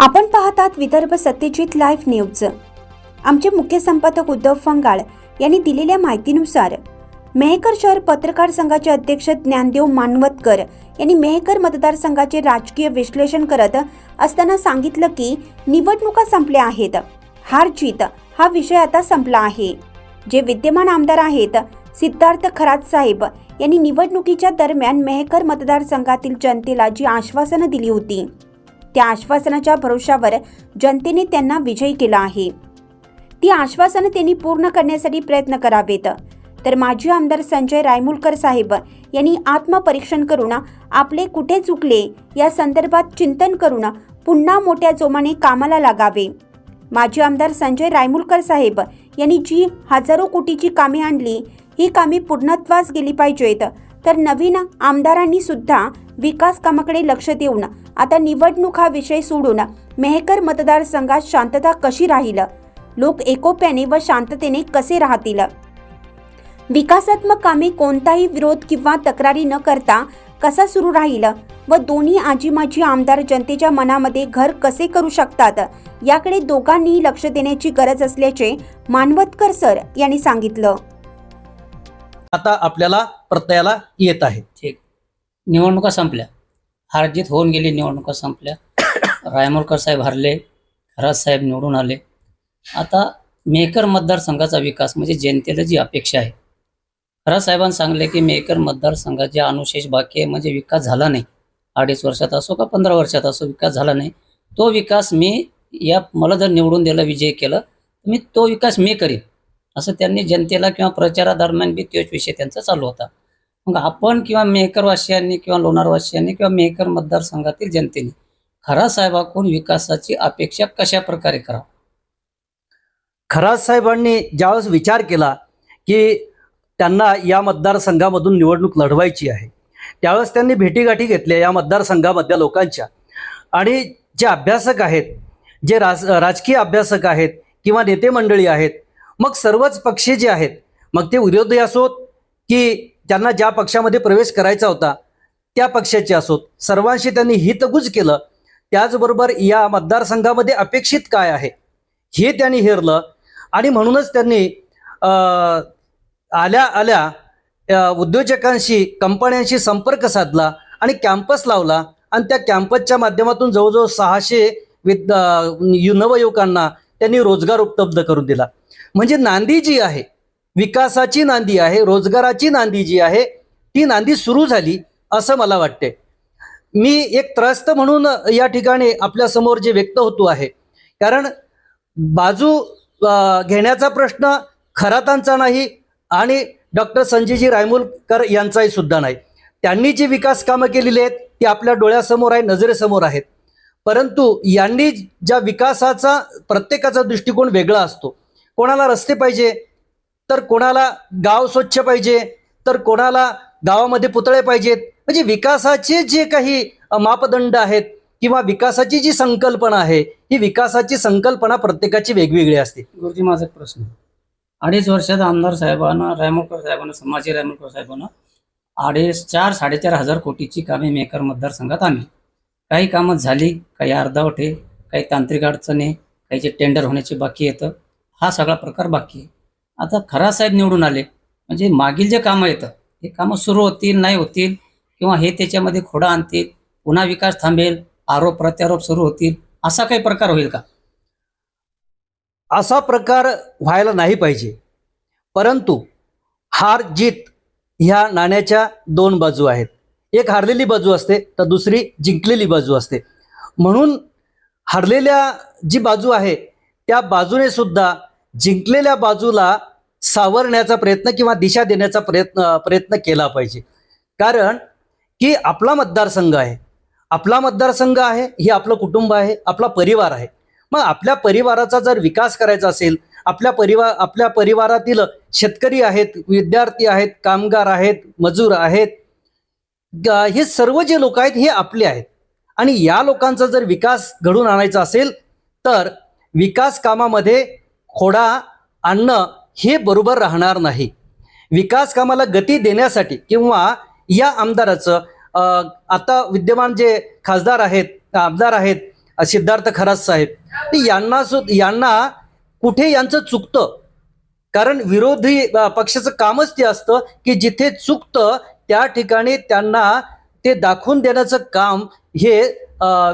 आपण पाहतात Vidarbha Satyajit live news. आमचे मुख्य संपादक उद्धव फंगाळ यांनी दिलेल्या माहितीनुसार मेहकर शहर पत्रकार संघाचे अध्यक्ष ज्ञानदेव मानवतकर यांनी मेहकर मतदारसंघाचे राजकीय विश्लेषण करत असताना सांगितलं की निवडणुका संपल्या आहेत. हार जीत हा विषय आता संपला आहे. जे विद्यमान आमदार आहेत सिद्धार्थ खरात साहेब यांनी निवडणुकीच्या दरम्यान मेहकर मतदारसंघातील जनतेला जी आश्वासनं दिली होती त्या आश्वासनाच्या भरोशावर जनतेने त्यांना विजयी केला आहे. ती आश्वासनं त्यांनी पूर्ण करण्यासाठी प्रयत्न करावेत. तर माजी आमदार संजय रायमुलकर साहेब यांनी आत्मपरीक्षण करून आपले कुठे चुकले या संदर्भात चिंतन करून पुन्हा मोठ्या जोमाने कामाला लागावे. माजी आमदार संजय रायमुलकर साहेब यांनी जी हजारो कोटीची कामे आणली ही कामे पूर्णत्वास गेली पाहिजेत. तर नवीन आमदारांनी सुद्धा विकास कामाकडे लक्ष देऊन आता निवडणूक हा विषय सोडून मेहकर मतदारसंघात शांतता कशी राहील? लोक एकोप्याने व शांततेने कसे राहतील? विकासात्मक कामे कोणताही विरोध किंवा तक्रारी न करता कसा सुरू राहील? व दोन्ही आजी माजी आमदार जनतेच्या मनामध्ये घर कसे करू शकतात? याकडे दोघांनी लक्ष देण्याची गरज असल्याचे मानवतकर सर यांनी सांगितलं. आता आपल्याला प्रत्ययाला येत आहे. ठीक. निवडणुका संपल्या. हारजीत होऊन गेली निवडणुका संपल्या. रायमोरकर साहेब हरले खरात साहेब निवडून आले. आता मेकर मतदारसंघाचा विकास म्हणजे जनतेला जी अपेक्षा आहे. खरात साहेबांनी सांगले की मेकर मतदारसंघाचे अनुशेष बाकी आहे म्हणजे विकास झाला नाही. अडीच वर्षात असो का पंधरा वर्षात असो विकास झाला नाही. तो विकास मी या मला जर निवडून दिला विजय केलं तर मी तो विकास मी करीन. असं त्यांनी जनतेला किंवा प्रचारादरम्यान बी तोच विषय त्यांचा चालू होता. मग आपण किंवा मेहकरवासियांनी किंवा लोणारवासियांनी किंवा मेहकर मतदारसंघातील जनतेने खरा साहेबाकडून विकासाची अपेक्षा कशा प्रकारे करावं? खराज साहेबांनी ज्यावेळेस विचार केला की त्यांना या मतदारसंघामधून निवडणूक लढवायची आहे त्यावेळेस त्यांनी भेटीगाठी घेतल्या या मतदारसंघामधल्या लोकांच्या. आणि जे अभ्यासक आहेत जे राज राजकीय अभ्यासक आहेत किंवा नेते मंडळी आहेत मग सर्वच पक्षी जे आहेत मग ते विरोधी असोत की त्यांना ज्या पक्षामध्ये प्रवेश करायचा होता त्या पक्षाचे असोत. सर्वांशी त्यांनी हितगुज केलं. त्याचबरोबर या मतदारसंघामध्ये अपेक्षित काय आहे हे त्यांनी हेरलं. आणि म्हणूनच त्यांनी आल्या आल्या उद्योजकांशी कंपन्यांशी संपर्क साधला आणि कॅम्पस लावला. आणि त्या कॅम्पसच्या माध्यमातून जवळजवळ सहाशे विद नवयुवकांना त्यांनी रोजगार उपलब्ध करून दिला. म्हणजे नांदी जी आहे विकासाची नांदी आहे रोजगाराची नांदी जी आहे ती नांदी सुरू झाली असं मला वाटते मी एक त्रस्त म्हणून या ठिकाणी आपल्यासमोर जे व्यक्त होतो आहे कारण बाजू घेण्याचा प्रश्न खरातांचा नाही आणि डॉक्टर संजयजी रायमुलकर यांचाही सुद्धा नाही. त्यांनी जी विकास कामं केलेली आहेत ती आपल्या डोळ्यासमोर आहे नजरेसमोर आहेत. परंतु यांनी ज्या विकासाचा प्रत्येकाचा दृष्टिकोन वेगळा असतो. कोणाला रस्ते पाहिजे तर कोणाला गाव स्वच्छ पाहिजे? तर कोणाला गावामध्ये पुतळे पाहिजेत? म्हणजे विकासाचे जे काही मापदंड आहेत किंवा विकासाची जी संकल्पना आहे ही विकासाची संकल्पना प्रत्येकाची वेगवेगळी असते. गुरुजी माझा प्रश्न. अडीच वर्षात आमदार साहेबांना रायमोकर साहेबांना समाजी रायमोकर साहेबांना अडीच चार साडेचार हजार कोटीची कामे मेकर मतदारसंघात आणली. काही कामं झाली काही अर्धावटे काही तांत्रिक अडचणी काहीचे टेंडर होण्याचे बाकी येतं हा सगळा प्रकार बाकी आहे. आता खरा साहेब निवडून आले. म्हणजे मागील जे कामं येतं हे कामं सुरू होतील नाही होतील किंवा हे त्याच्यामध्ये खोडा आणतील पुन्हा विकास थांबेल आरोप प्रत्यारोप सुरू होतील असा काही प्रकार होईल का? असा प्रकार व्हायला नाही पाहिजे. परंतु हार जीत ह्या नाण्याच्या दोन बाजू आहेत. एक हारलेली बाजू असते तर दुसरी जिंकलेली बाजू असते. म्हणून हरलेल्या जी बाजू आहे त्या बाजूने सुद्धा जिंकलेल्या बाजूला सावरण्याचा प्रयत्न किंवा दिशा देण्याचा प्रयत्न प्रयत्न केला पाहिजे. कारण की आपला मतदारसंघ आहे. आपला मतदारसंघ आहे हे आपलं कुटुंब आहे आपला परिवार आहे. मग आपल्या परिवाराचा जर विकास करायचा असेल आपल्या परिवार आपल्या परिवारातील शेतकरी आहेत विद्यार्थी आहेत कामगार आहेत मजूर आहेत ग- हे सर्व जे लोक आहेत हे आपले आहेत. आणि या लोकांचा जर विकास घडून आणायचा असेल तर विकास कामामध्ये खोडा आणणं हे बरोबर राहणार नाही. विकास कामाला गती देण्यासाठी किंवा या आमदाराचं आता विद्यमान जे खासदार आहेत आमदार आहेत सिद्धार्थ खरात साहेब यांना सु यांना कुठे यांचं चुकतं? कारण विरोधी पक्षाचं कामच ते असतं की जिथे चुकतं त्या ठिकाणी त्यांना ते दाखवून देण्याचं काम हे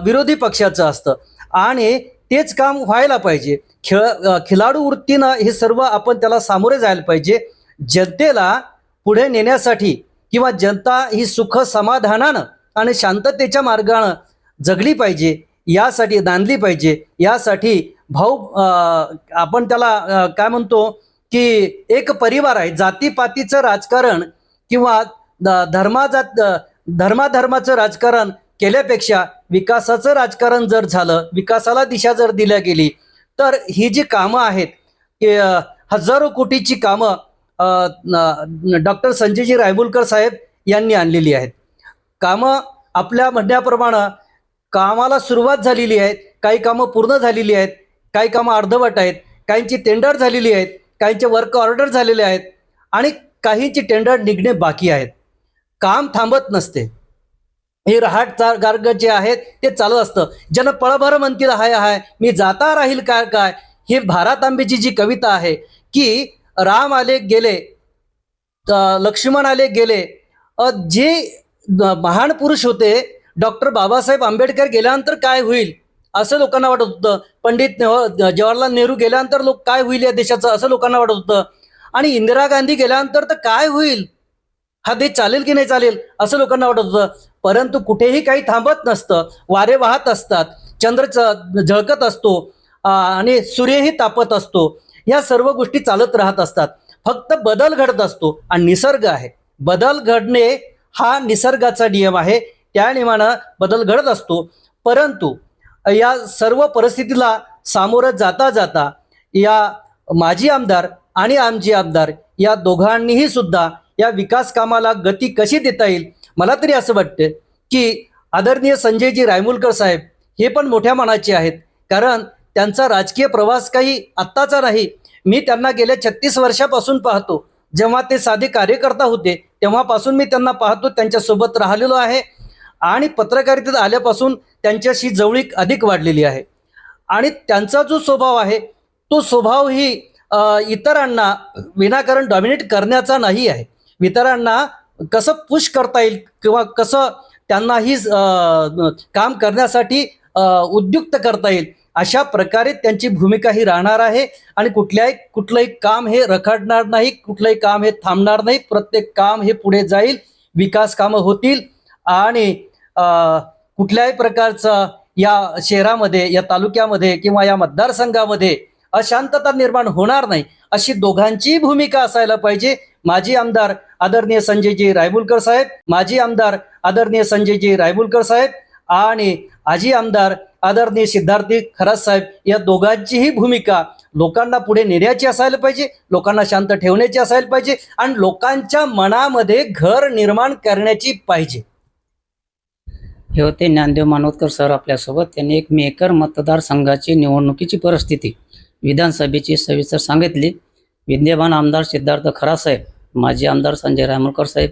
विरोधी पक्षाचं असतं. आणि तेच काम व्हायला पाहिजे. खेळ खिलाडू वृत्तीनं हे सर्व आपण त्याला सामोरे जायला पाहिजे. जनतेला पुढे नेण्यासाठी किंवा जनता ही सुख समाधानानं आणि शांततेच्या मार्गानं जगली पाहिजे यासाठी नांदली पाहिजे. यासाठी भाऊ आपण त्याला काय म्हणतो की एक परिवार आहे जातीपातीचं राजकारण किंवा धर्माजात धर्माधर्माचं राजकारण केल्यापेक्षा विकासाचं राजकारण जर झालं विकासाला दिशा जर दिल्या गेली तर ही जी कामं आहेत की हजारो कोटीची कामं डॉक्टर संजयजी रायबुलकर साहेब यांनी आणलेली आहेत. कामं आपल्या म्हणण्याप्रमाणे कामाला सुरुवात झालेली आहेत काही कामं पूर्ण झालेली आहेत काही कामं अर्धवट आहेत काहींची टेंडर झालेली आहेत काहींचे वर्क ऑर्डर झालेले आहेत आणि काहींची टेंडर निघणे बाकी आहेत. काम थांबत नसते. हे रहाट चा- गार्ग जे आहेत ते चालत असतं. ज्यांना पळभर म्हणतील हाय हाय. मी जाता राहील काय काय? हे भारत आंबेची जी कविता आहे की राम आले गेले लक्ष्मण आले गेले. जे महान पुरुष होते डॉक्टर बाबासाहेब आंबेडकर गेल्यानंतर काय होईल? असं लोकांना वाटत होतं. पंडित नेह- जवाहरलाल नेहरू गेल्यानंतर लोक काय होईल या देशाचं? असं लोकांना वाटत होतं. आणि इंदिरा गांधी गेल्यानंतर तर काय होईल? हा देश चालेल की नाही चालेल? असं लोकांना वाटत होतं. परंतु कुठेही काही थांबत नसतं. वारे वाहत असतात. चंद्र च- झळकत असतो. आणि सूर्यही तापत असतो. या सर्व गोष्टी चालत राहत असतात. फक्त बदल घडत असतो. आणि निसर्ग आहे. बदल घडणे हा निसर्गाचा नियम आहे. त्या नियमानं बदल घडत असतो. परंतु या सर्व परिस्थितीला सामोरं जाता जाता या माजी आमदार आणि आमचे आमदार या दोघांनीही सुद्धा या विकास कामाला गती कशी देता येईल? मला तरी असं वाटतं की आदरणीय संजयजी रायमुलकर साहेब हे पण मोठ्या मनाचे आहेत. कारण त्यांचा राजकीय प्रवास काही आत्ताचा नाही. मी त्यांना गेल्या छत्तीस वर्षापासून पाहतो. जेव्हा ते साधे कार्यकर्ता होते तेव्हापासून मी त्यांना पाहतो त्यांच्यासोबत राहिलेलो आहे. आणि पत्रकारितेत आल्यापासून त्यांच्याशी जवळीक अधिक वाढलेली आहे. आणि त्यांचा जो स्वभाव आहे तो स्वभावही इतरांना विनाकारण डॉमिनेट करण्याचा नाही आहे. इतरांना कसं पुश करता येईल किंवा कसं त्यांनाही काम करण्यासाठी उद्युक्त करता येईल अशा प्रकारे त्यांची भूमिका ही राहणार आहे. आणि कुठल्याही कुठलंही काम हे रखडणार नाही कुठलंही काम हे थांबणार नाही प्रत्येक काम हे पुढे जाईल विकास कामं होतील. आणि कुठल्याही प्रकारचं या शहरामध्ये या तालुक्यामध्ये किंवा या मतदारसंघामध्ये अशांतता निर्माण होणार नाही अशी दोघांचीही भूमिका असायला पाहिजे. माजी आमदार आदरणीय संजयजी रायबुलकर साहेब माजी आमदार आदरणीय संजयजी रायबुलकर साहेब आणि आजी आमदार आदरणीय सिद्धार्थी खरात साहेब या दोघांचीही भूमिका लोकांना पुढे नेण्याची असायला पाहिजे लोकांना शांत ठेवण्याची असायला पाहिजे आणि लोकांच्या मनामध्ये घर निर्माण करण्याची पाहिजे. हे होते ज्ञानदेव मानवतकर सर आपल्यासोबत. त्यांनी एक मेकर मतदारसंघाची निवडणुकीची परिस्थिती विधानसभेची सविस्तर सांगितली. विद्यमान आमदार सिद्धार्थ खरासाहेब माजी आमदार संजय रायमुलकर साहेब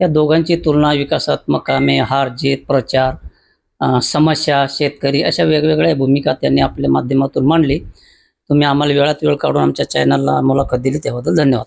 या दोघांची तुलना विकासात्मक कामे हार जीत प्रचार समस्या शेतकरी अशा वेगवेगळ्या भूमिका त्यांनी आपल्या माध्यमातून मांडली. तुम्ही आम्हाला वेळात वेळ काढून आमच्या चॅनलला मुलाखत दिली त्याबद्दल धन्यवाद.